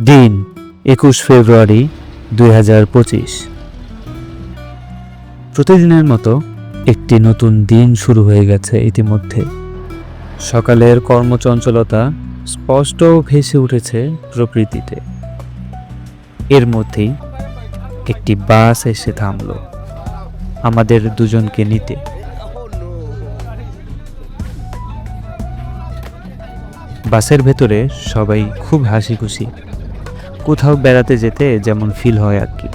দিন, একুশ ফেব্রুয়ারি দুই হাজার পঁচিশ। প্রতিদিনের মতো একটি নতুন দিন শুরু হয়ে গেছে ইতিমধ্যে। সকালের কর্মচঞ্চলতা স্পষ্ট ভেসে উঠেছে প্রকৃতিতে। এর মধ্যেই একটি বাস এসে থামল। আমাদের দুজনকে নিতে। বাসের ভেতরে সবাই খুব হাসি খুশি কোথাও বেড়াতে যেতে যেমন ফিল হয় আর কি।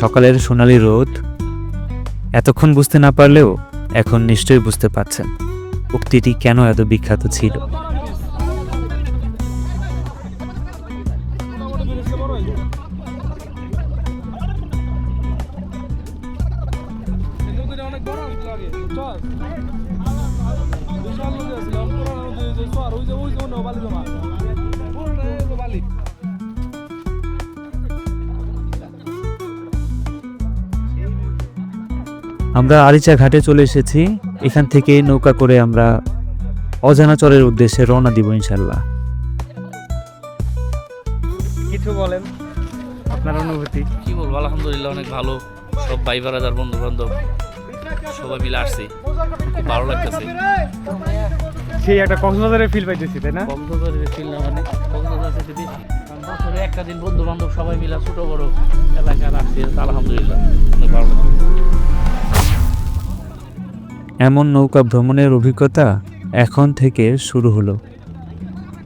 সকালের সোনালি রোদ এতক্ষণ বুঝতে না পারলেও এখন নিশ্চয়ই বুঝতে পারছেন। উক্তিটি কেন এত বিখ্যাত ছিল? আমরা আরিচা ঘাটে চলে এসেছি। এখান থেকে নৌকা করে আমরা অজানা চরের উদ্দেশ্যে রওনা দিব ইনশাল্লাহ কিছু বলেন আপনার অনুভূতি? কি বলব আলহামদুলিল্লাহ অনেক ভালো। সব ভাই বারাদার বন্ধু বান্ধব সবাই মিলে আসছি। খুব ভালো লাগতেছে। সেই একটা কক্সবাজারের ফিল পাইতেছি তাই না? কক্সবাজারের ফিল না মানে কক্সবাজার থেকে বেশি। বছরে একটা দিন বন্ধু বান্ধব সবাই মিলে ছোট বড় এলাকার আসছি আলহামদুলিল্লাহ অনেক ভালো লাগছে। এমন নৌকা ভ্রমণের অভিজ্ঞতা এখন থেকে শুরু হলো।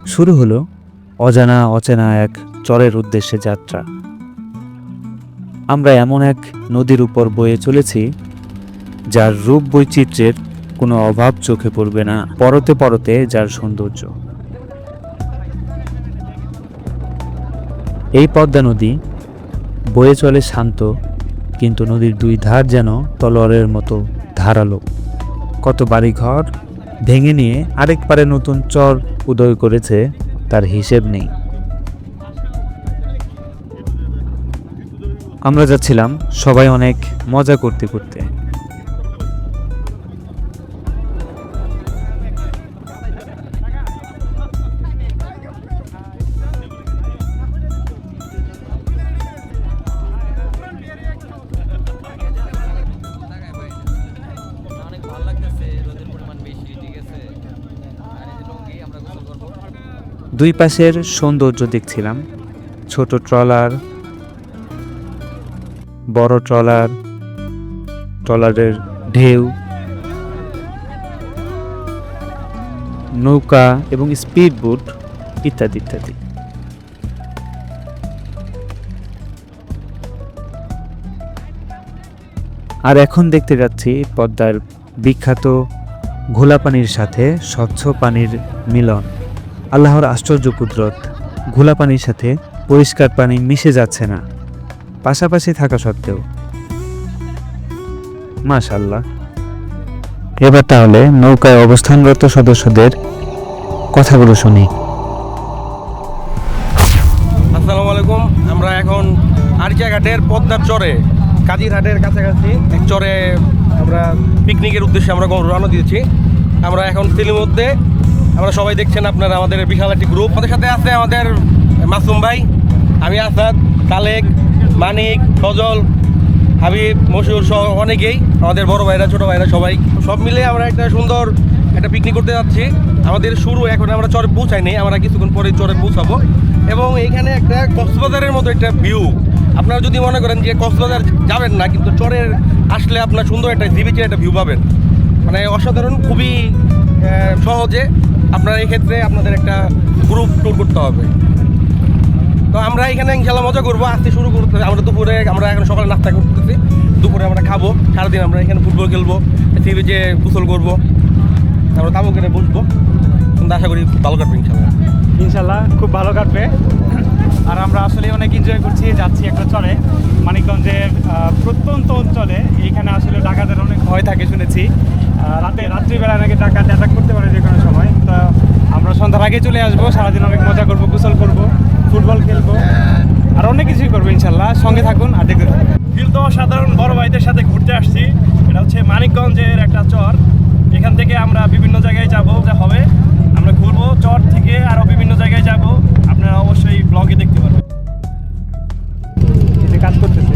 শুরু হলো অজানা অচেনা এক চরের উদ্দেশ্যে যাত্রা। আমরা এমন এক নদীর উপর বয়ে চলেছি, যার রূপ বৈচিত্র্যের কোনো অভাব চোখে পড়বে না, পরতে পরতে যার সৌন্দর্য। এই পদ্মা নদী বয়ে চলে শান্ত, কিন্তু নদীর দুই ধার যেন তলোয়ারের মতো ধারালো। কত বাড়ি ঘর ভেঙে নিয়ে আরেক পারে নতুন চর উদয় করেছে, তার হিসেব নেই। আমরা যাচ্ছিলাম সবাই অনেক মজা করতে করতে। দুই পাশের সৌন্দর্য দেখছিলাম। ছোট ট্রলার, বড় ট্রলার, ট্রলারের ঢেউ, নৌকা এবং স্পিড বোট ইত্যাদি ইত্যাদি। আর এখন দেখতে যাচ্ছি পদ্মার বিখ্যাত ঘোলা পানির সাথে স্বচ্ছ পানির মিলন। আল্লাহর আশ্চর্য কুদরত। ঘোলা পানির সাথে পরিষ্কার পানি মিশে যাচ্ছে না। পাশাপাশি থাকা সত্ত্বেও। মাশাল্লাহ এবার তাহলে নৌকায় অবস্থানরত সদস্যদের কথাগুলো শুনি। আসসালামু আলাইকুম। আমরা এখন আরিচা ঘাটের পদ্মার চরে, কাজিরহাটের কাছাকাছি। এক চরে আমরা পিকনিকের উদ্দেশ্যে আমরা রওনা দিয়েছি। আমরা এখন সিলির মধ্যে আমরা সবাই দেখছেন আপনারা আমাদের বিশাল একটি গ্রুপ আমাদের সাথে আছে আমাদের মাসুম ভাই, আমি আসাদ, তালেক, মানিক, ফজল, হাবিব মশুর সহ অনেকেই, আমাদের বড় ভাইরা, ছোট ভাইরা সবাই। সব মিলে আমরা একটা সুন্দর একটা পিকনিক করতে যাচ্ছি। আমাদের শুরু এখন আমরা চরে পৌঁছাইনি আমরা কিছুক্ষণ পরে চরে পৌঁছাবো। এবং এইখানে একটা কক্সবাজারের মতো একটা ভিউ আপনারা যদি মনে করেন যে কক্সবাজার যাবেন না, কিন্তু চরের আসলে আপনার সুন্দর একটা জিবিচের একটা ভিউ পাবেন। মানে অসাধারণ, খুবই সহজে আপনারা এই ক্ষেত্রে আপনাদের একটা গ্রুপ ট্যুর করতে হবে। তো আমরা এখানে ইনশাল্লাহ মজা করব আসতে শুরু করতে আমরা দুপুরে, আমরা এখন সকালে নাস্তা করতেছি। দুপুরে আমরা খাব, সারাদিন আমরা এখানে ফুটবল খেলব সি বিচে গোসল করব। আমরা তাবু করে বসবো। কিন্তু আশা করি ভালো কাটবে ইনশাল্লাহ। ইনশাল্লাহ খুব ভালো কাটবে। আর আমরা আসলে অনেক এনজয় করছি, যাচ্ছি একটা চলে মানিকগঞ্জের প্রত্যন্ত অঞ্চলে। এইখানে আসলে ডাকাতের অনেক ভয় থাকে শুনেছি। রাতে রাত্রিবেলা নাকি ডাকাত অ্যাটাক করতে পারে যে কোনো সময়। তো আমরা সন্ধ্যার আগে চলে আসব, সারাদিন অনেক মজা করব, গোসল করব, ফুটবল খেলব, আর অনেক কিছুই করব ইনশাল্লাহ। সঙ্গে থাকুন আর দেখতে থাকুন। ফিল তো সাধারণ বড় ভাইদের সাথে ঘুরতে আসছি। এটা হচ্ছে মানিকগঞ্জের একটা চর। এখান থেকে আমরা বিভিন্ন জায়গায় যাব, যা হবে। আমরা ঘুরবো চর থেকে আরও বিভিন্ন জায়গায় যাব। আপনারা অবশ্যই ব্লগে দেখতে পারবেন। এই যে কাজ করতেছে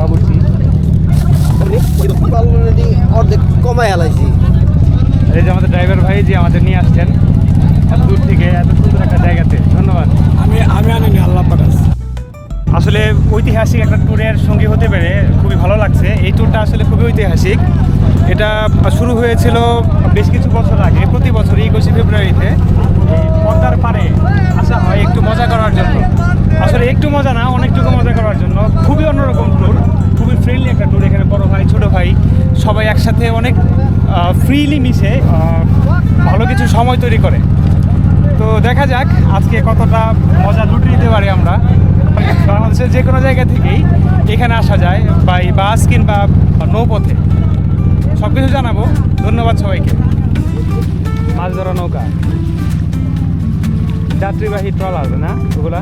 বাবুর্চি। অর্ধেক কমায় আলাইছি। এই যে আমাদের ড্রাইভার ভাই যে আমাদের নিয়ে আসছেন এত দূর থেকে এত সুন্দর একটা জায়গাতে। ধন্যবাদ। আমি আমি আনিনি আল্লাহ পাকাস আসলে ঐতিহাসিক একটা ট্যুরের সঙ্গী হতে পেরে খুবই ভালো লাগছে। এই ট্যুরটা আসলে খুবই ঐতিহাসিক। এটা শুরু হয়েছিল বেশ কিছু বছর আগে, প্রতি বছরই একুশে ফেব্রুয়ারিতে। পদ্মার পাড়ে আসা হয় একটু মজা করার জন্য। আসলে একটু মজা না, অনেকটুকু মজা করার জন্য। খুবই অন্যরকম ট্যুর খুবই ফ্রেন্ডলি একটা ট্যুর এখানে বড় ভাই, ছোট ভাই সবাই একসাথে অনেক ফ্রিলি মিশে ভালো কিছু সময় তৈরি করে। তো দেখা যাক আজকে কতটা মজা লুটে দিতে পারি আমরা। বাংলাদেশের যে কোনো জায়গা থেকেই এখানে আসা যায় বাই বাস কিংবা নৌপথে। সব কিছু জানাব। ধন্যবাদ সবাইকে। মাছ ধরা নৌকা। যাত্রীবাহী ট্রল ট্রলার না ওগুলা?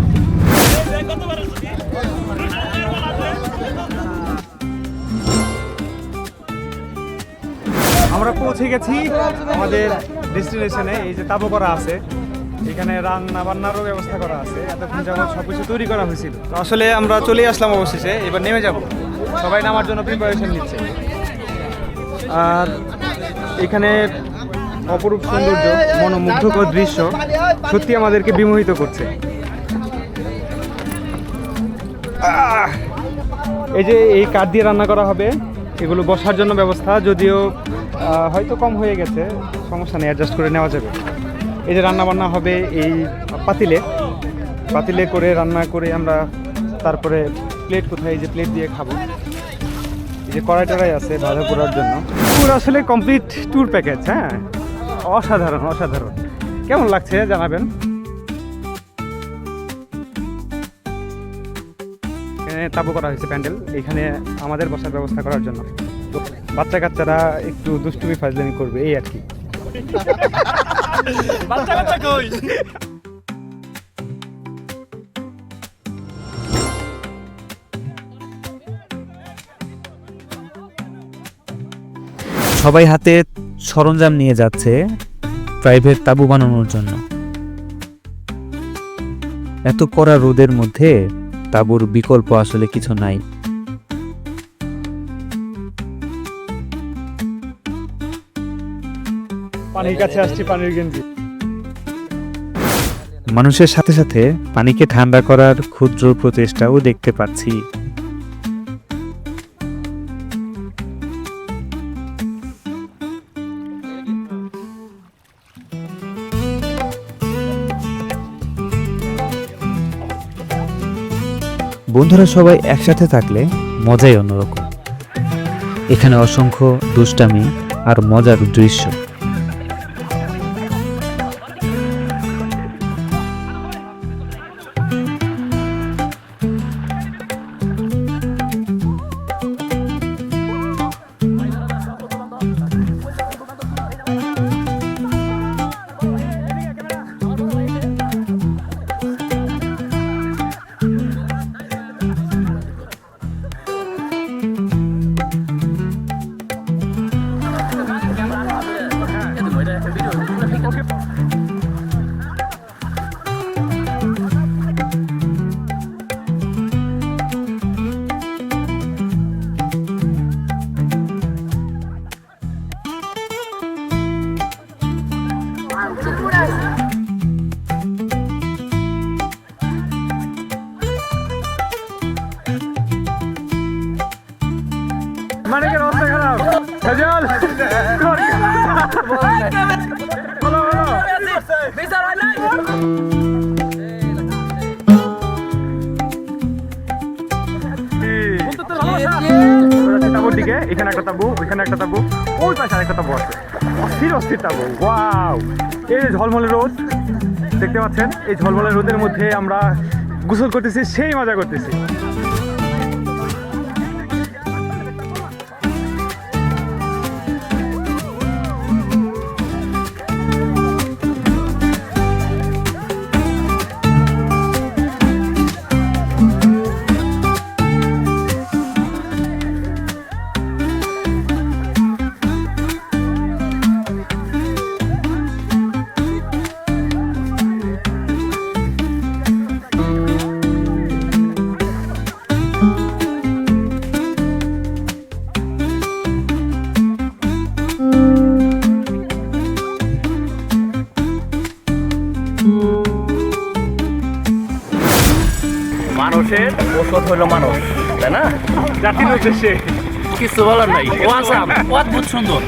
আমরা পৌঁছে গেছি আমাদের ডেস্টিনেশনে, এই যে তাবু করা আছে। এখানে রান্না বান্নারও ব্যবস্থা করা আছে, এতক্ষণ যাবত সব কিছু তৈরি করা হয়েছিল। তো আসলে আমরা চলে আসলাম অবশেষে, এবার নেমে যাব। সবাই নামার জন্য প্রিপারেশন নিচ্ছে। আর এখানে অপরূপ সৌন্দর্য, মনোমুগ্ধকর দৃশ্য সত্যি আমাদেরকে বিমোহিত করছে। এই যে এই কাঠ দিয়ে রান্না করা হবে, এগুলো বসার জন্য ব্যবস্থা, যদিও হয়তো কম হয়ে গেছে, সমস্যা নেই অ্যাডজাস্ট করে নেওয়া যাবে। এই যে রান্না বান্না হবে এই পাতিলে পাতিলে করে রান্না করে আমরা তারপরে প্লেট কোথায়, এই যে প্লেট দিয়ে খাব। এই যে কড়াই টড়াই আছে ভাজা করার জন্য। ট্যুর আসলে কমপ্লিট ট্যুর প্যাকেজ হ্যাঁ? অসাধারণ অসাধারণ। কেমন লাগছে জানাবেন? তাবু করা হয়েছে প্যান্ডেল, এখানে আমাদের বসার ব্যবস্থা করার জন্য। বাচ্চা কাচ্চারা একটু দুষ্টুমি ফাজলামি করবে, এই আর কি। বাচ্চা সবাই হাতে সরঞ্জাম নিয়ে যাচ্ছে প্রাইভেট তাবু বানানোর জন্য। এত কড়া রোদের মধ্যে তাবুর বিকল্প আসলে কিছু নাই। পানির কাছে আসছি, পানির গেঞ্জি। মানুষের সাথে সাথে পানিকে ঠান্ডা করার ক্ষুদ্র প্রচেষ্টাও দেখতে পাচ্ছি। বন্ধুরা সবাই একসাথে থাকলে মজাই অন্যরকম। এখানে অসংখ্য দুষ্টামি আর মজার দৃশ্য। মানিকের অবস্থা খারাপ। সজল বলো বলো। তাবুর দিকে এখানে একটা তাবু ওইখানে একটা তাবু ওই পাশে আরেকটা তাবু আছে। অস্থির অস্থির তাবু। ওয়াও! এই যে ঝলমলে রোদ দেখতে পাচ্ছেন? এই ঝলমলে রোদের মধ্যে আমরা গোসল করতেছি সেই মজা করতেছি। মানুষের হলো হইল মানুষ তাই না? জাতির উদ্দেশ্যে। কিছু বলার নাই। ও আসাম। অদ্ভুত সুন্দর।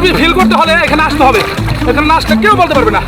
অনুভূতি ফিল করতে হলে এখানে আসতে হবে। এখানে না আসলে কেউ বলতে পারবে না।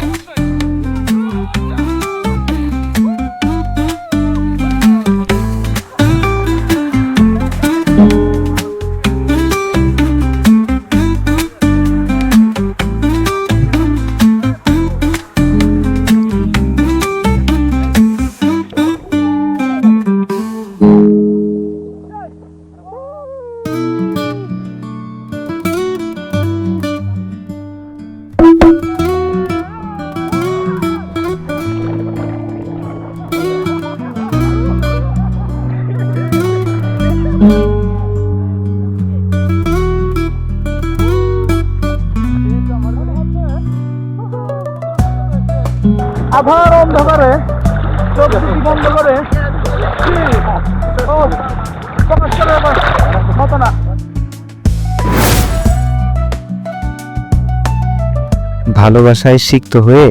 ভালোবাসায় সিক্ত হয়ে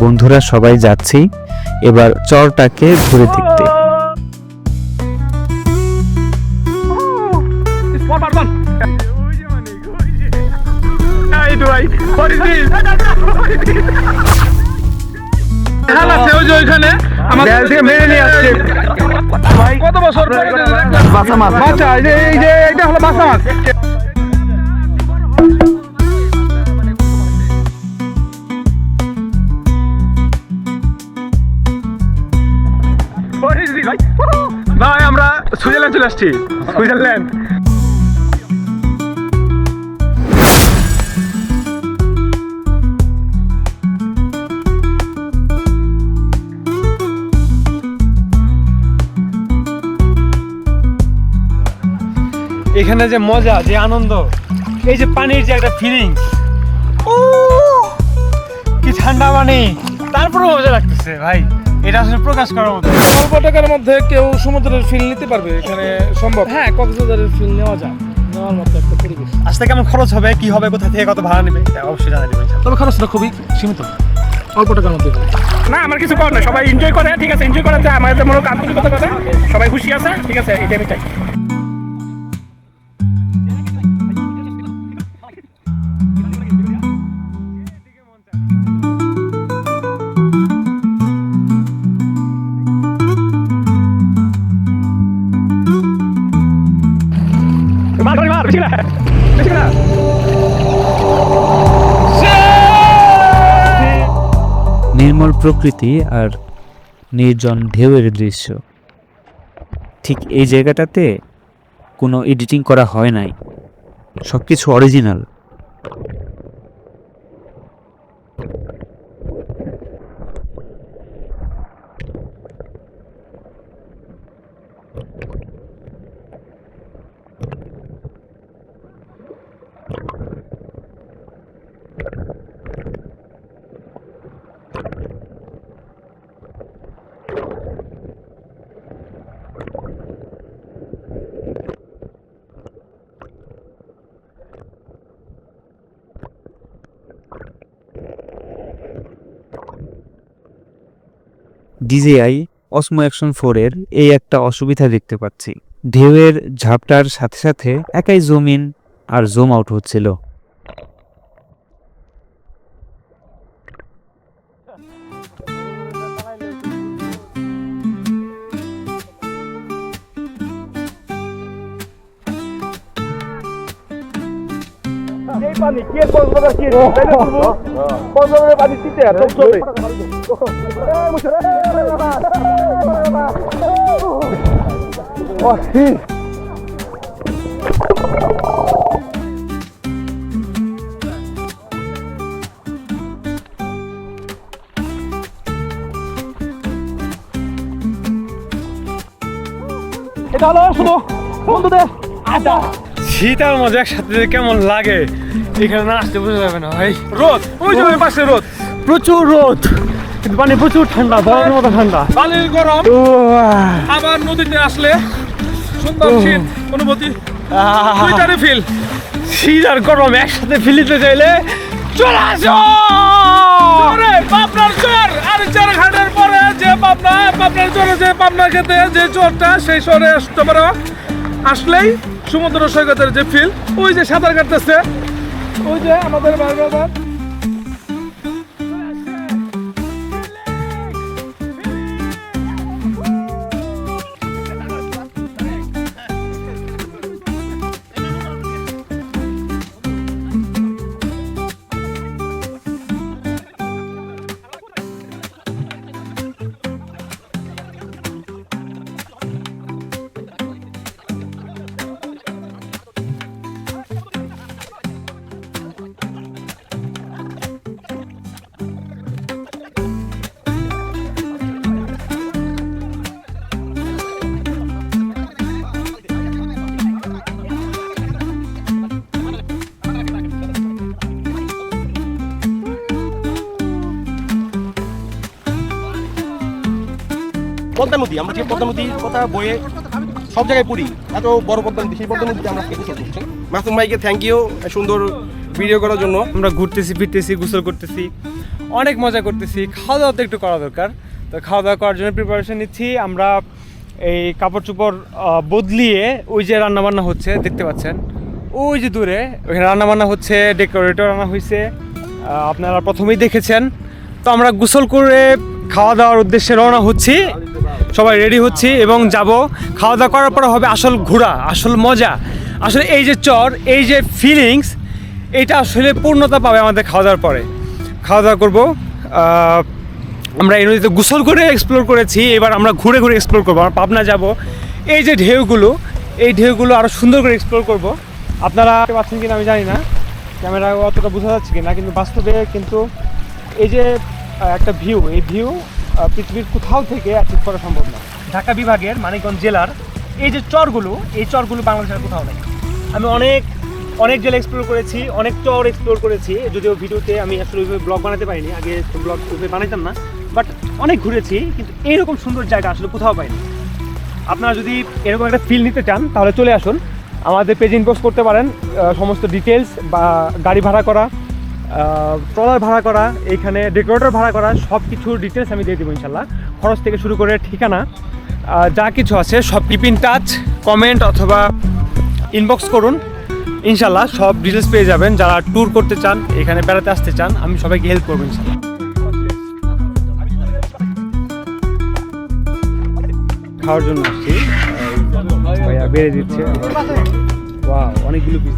বন্ধুরা সবাই যাচ্ছি এবার চরটাকে ঘুরে দেখতে। কত বছর বাসা মাছ। বাচ্চা এই যে এই যে এটা হলো বাসা মাছ। চলে আসছি। সুইজারল্যান্ড। এখানে যে মজা, যে আনন্দ, এই যে পানির যে একটা ফিলিংস কি ঠান্ডা পানি। তারপরে মজা লাগতেছে, ভাই। এটা আসলে প্রকাশ করার মতো। অল্প টাকার মধ্যে কেউ সমুদ্রের ফিল নিতে পারবে? এখানে সম্ভব? হ্যাঁ কক্সবাজারের ফিল নেওয়া যায়। নেওয়ার মতো একটা পরিবেশ। আসতে কেমন খরচ হবে? কি হবে? কোথা থেকে কত ভাড়া নেবে? অবশ্যই জানা দেবেন তবে খরচটা খুবই সীমিত। অল্প টাকার মধ্যে না আমার কিছু করার নাই। সবাই এনজয় করে ঠিক আছে? এনজয় করাতে আমাদের মনে আন্তরিকতা কথা সবাই খুশি আছে ঠিক আছে? এটা আমি চাই। নির্মল প্রকৃতি আর নির্জন ঢেউয়ের দৃশ্য। ঠিক এই জায়গাটাতে কোনো এডিটিং করা হয় নাই। সব কিছু অরিজিনাল ডিজেআই অসমো অ্যাকশন ফোরের এই একটা অসুবিধা দেখতে পাচ্ছি। ঢেউয়ের ঝাপটার সাথে সাথে একাই জুম ইন আর জুম আউট হচ্ছিল। পানি কে তাই না কক্সবাজারের পানি শীতে আর চলে অস্থির এটা হলো শুধু বন্ধুদের আড্ডা। শীত আর মজা একসাথে কেমন লাগে? এখানে না আসতে বোঝা যাবে না ভাই। রোদ ওই যে ওই পাশে রোদ। প্রচুর রোদ। কিন্তু পানি প্রচুর ঠান্ডা বরফের মতো ঠান্ডা। পানির গরম। আবার নদীতে আসলে সুন্দর শীত অনুভূতি। দুইটারই ফিল শীত আর গরম একসাথে ফিলিতে চাইলে চলে আসো! পাবনার চর। আর চার ঘাটের পরে যে পাবনা পাবনার চরে যে পাবনা খেতে যে চরটা সেই শহরে আসতে পারো। আসলেই সমুদ্র সৈকতের যে ফিল ওই যে সাঁতার কাটতেছে। ওই যে আমাদের ভাই পদ্মা নদী আমরা যে পদ্মা নদীর কথা বইয়ে সব জায়গায় পড়ি, এত বড় পদ্মা নদী সেই পদ্মা নদীতে আমরা গোসল করছি মাসুম ভাইকে থ্যাংক ইউ সুন্দর ভিডিও করার জন্য। আমরা ঘুরতেছি, ফিরতেছি, গোসল করতেছি, অনেক মজা করতেছি খাওয়া দাওয়া তো একটু করা দরকার। তো খাওয়া দাওয়া করার জন্য প্রিপারেশন নিচ্ছি, আমরা এই কাপড় চোপড় বদলিয়ে ওই যে রান্নাবান্না হচ্ছে, দেখতে পাচ্ছেন। ওই যে দূরে, ওইখানে রান্নাবান্না হচ্ছে ডেকোরেটর আনা হয়েছে আপনারা প্রথমেই দেখেছেন। তো আমরা গোসল করে খাওয়া দাওয়ার উদ্দেশ্যে রওনা হচ্ছি। সবাই রেডি হচ্ছি এবং যাব। খাওয়া দাওয়া করার পরে হবে আসল ঘোরা আসল মজা। আসলে এই যে চর, এই যে ফিলিংস এটা আসলে পূর্ণতা পাবে আমাদের খাওয়া দাওয়ার পরে। খাওয়া দাওয়া করব আমরা এই নদীতে গোসল করে এক্সপ্লোর করেছি। এবার আমরা ঘুরে ঘুরে এক্সপ্লোর করব। আমরা পাবনা যাব। এই যে ঢেউগুলো, এই ঢেউগুলো আরও সুন্দর করে এক্সপ্লোর করব। আপনারা পাচ্ছেন কিনা আমি জানি না। ক্যামেরা অতটা বোঝা যাচ্ছে কিনা, কিন্তু বাস্তবে কিন্তু এই যে একটা ভিউ এই ভিউ পৃথিবীর কোথাও থেকে অ্যাচিভ করা সম্ভব না। ঢাকা বিভাগের মানিকগঞ্জ জেলার এই যে চরগুলো, এই চরগুলো বাংলাদেশের কোথাও নেই। আমি অনেক অনেক জেলা এক্সপ্লোর করেছি, অনেক চর এক্সপ্লোর করেছি, যদিও ভিডিওতে আমি আসলে ওইভাবে ব্লগ বানাতে পারিনি, আগে ব্লগ ওইভাবে বানাইতাম না বাট অনেক ঘুরেছি, কিন্তু এইরকম সুন্দর জায়গা আসলে কোথাও পাইনি। আপনারা যদি এরকম একটা ফিল নিতে চান, তাহলে চলে আসুন। আমাদের পেজ ইনবক্স করতে পারেন সমস্ত ডিটেলস বা গাড়ি ভাড়া করা ট্রলার ভাড়া করা, এইখানে ডেকোরেটর ভাড়া করা সব কিছুর ডিটেলস আমি দিয়ে দেবো ইনশাল্লাহ খরচ থেকে শুরু করে ঠিকানা যা কিছু আছে, সব কিপ ইন টাচ কমেন্ট অথবা ইনবক্স করুন। ইনশাল্লাহ সব ডিটেলস পেয়ে যাবেন। যারা ট্যুর করতে চান, এখানে বেড়াতে আসতে চান, আমি সবাইকে হেল্প করব ইনশাল্লাহ খাওয়ার জন্য আসছি। বেড়ে দিচ্ছে। অনেকগুলো পিস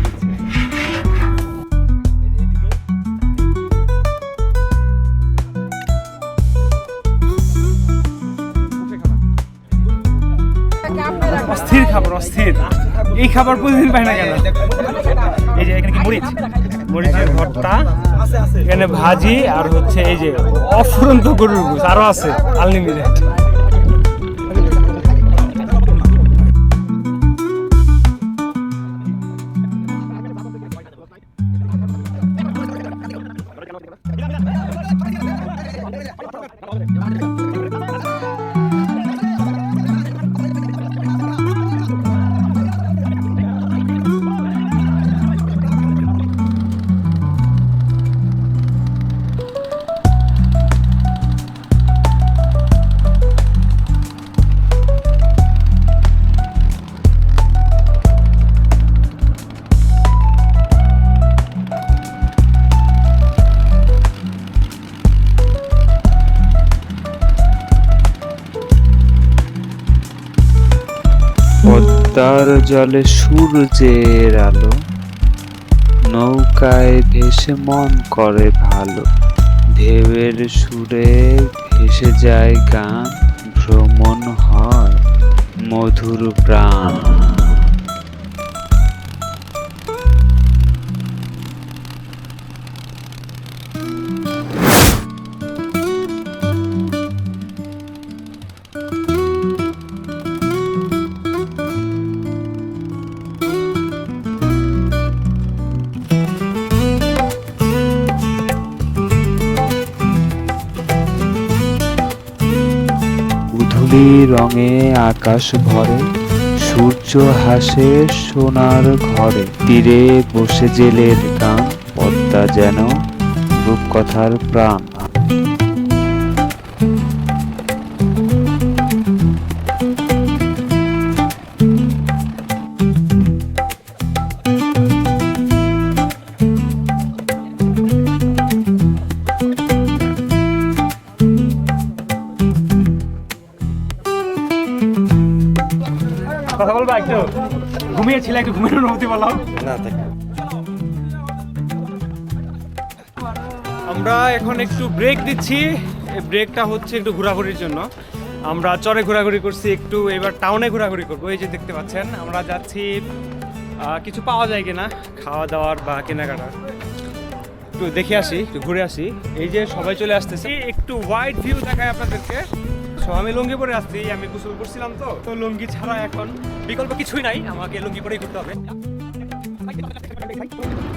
খাবার অস্থির। এই খাবার প্রতিদিন পাই না কেন? এই যে এখানে কি মরিচ? মরিচের ভর্তা, এখানে ভাজি, আর হচ্ছে এই যে অফুরন্ত গরুর গোস আরও আছে আনলিমিটেড পদ্মার জলে সূর্যের আলো, নৌকায় ভেসে মন করে ভালো। ঢেউয়ের সুরে ভেসে যায় গান, ভ্রমণ হয় মধুর প্রাণ। ধুলি রঙে আকাশ ভরে, সূর্য হাসে সোনার ঘরে। তীরে বসে জেলের গান, পদ্মা যেন রূপকথার প্রাণ। ঘুমিয়েছিলে একটু ঘুমের অনুভূতি বলো। না দেখ আমরা এখন একটু ব্রেক দিচ্ছি। এই ব্রেকটা হচ্ছে একটু ঘোরাঘুরির জন্য। আমরা চরে ঘোরাঘুরি করছি, একটু এবার টাউনে ঘোরাঘুরি করব। এই যে দেখতে পাচ্ছেন, আমরা যাচ্ছি কিছু পাওয়া যায় কিনা, খাওয়া দাওয়ার বা কেনাকাটার একটু দেখে আসি, একটু ঘুরে আসি। এই যে সবাই চলে আসতেছি। একটু ওয়াইড ভিউ দেখায় আপনাদেরকে। সো আমি লুঙ্গি পরে আসছি, আমি গোসল করছিলাম তো। তো লুঙ্গি ছাড়া এখন বিকল্প কিছুই নাই আমাকে লুঙ্গি পরেই ঘুরতে হবে।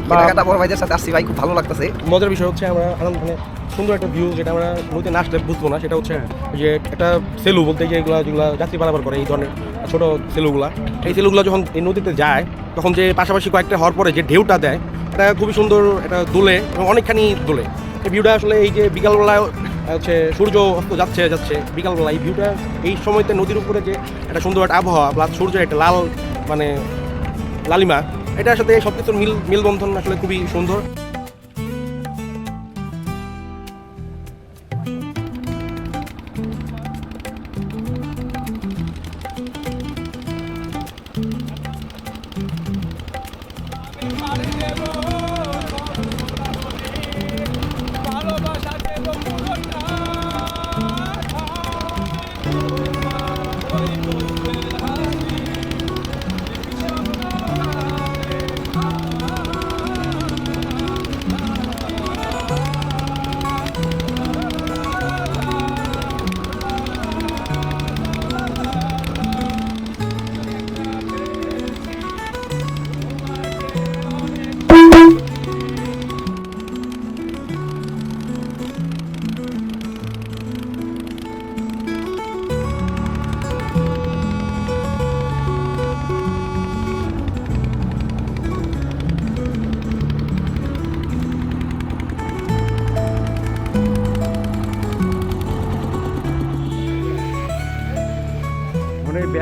কেনাকাটা বড় ভাইদের সাথে আসছি ভাই খুব ভালো লাগতেছে। মজার বিষয় হচ্ছে আমরা আনন্দ মানে সুন্দর একটা ভিউ যেটা আমরা নদীতে না আসলে বুঝব না সেটা হচ্ছে যে একটা সেলু বলতে যে এগুলো যেগুলো যাত্রী পারাবার করে এই ধরনের ছোট সেলুগুলা। এই সেলুগুলো যখন এই নদীতে যায় তখন যে পাশাপাশি কয়েকটা হওয়ার পরে যে ঢেউটা দেয় এটা খুবই সুন্দর এটা দোলে এবং অনেকখানি দোলে। এই ভিউটা আসলে এই যে বিকালবেলায় হচ্ছে সূর্য অস্ত যাচ্ছে যাচ্ছে। বিকালবেলা এই ভিউটা এই সময়তে নদীর উপরে যে একটা সুন্দর একটা আবহাওয়া প্লাস সূর্য একটা লাল মানে লালিমা, এটার সাথে সব কিছুর মিল, মিলবন্ধন আসলে খুবই সুন্দর।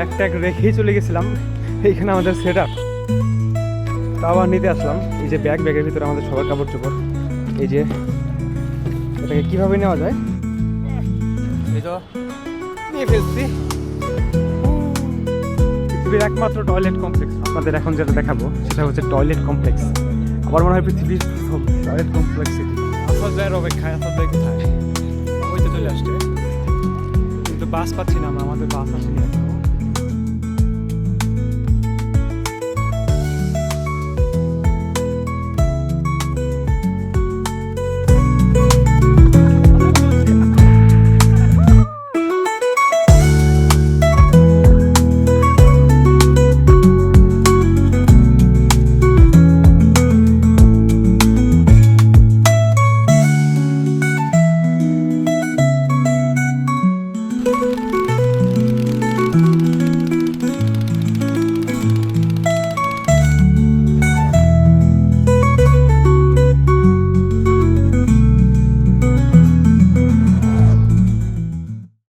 ব্যাগ ট্যাগ রেখেই চলে গেছিলাম, এইখানে আমাদের সেট আপ আবার নিতে আসলাম, এই যে ব্যাগ ব্যাগের ভিতরে আমাদের সবার কাপড় চোপড়। এই যে, এটাকে কীভাবে নেওয়া যায়? এই তো, নিয়ে ফেলছি। পৃথিবীর একমাত্র টয়লেট কমপ্লেক্স আপনাদের এখন যেটা দেখাবো, সেটা হচ্ছে টয়লেট কমপ্লেক্স আমার মনে হয় পৃথিবীর টয়লেট কমপ্লেক্স আসাদ ভাইয়ের অপেক্ষায় কোথায়? ওই তো চলে আসছে। কিন্তু বাস পাচ্ছি না আমরা, আমাদের বাস আসেনি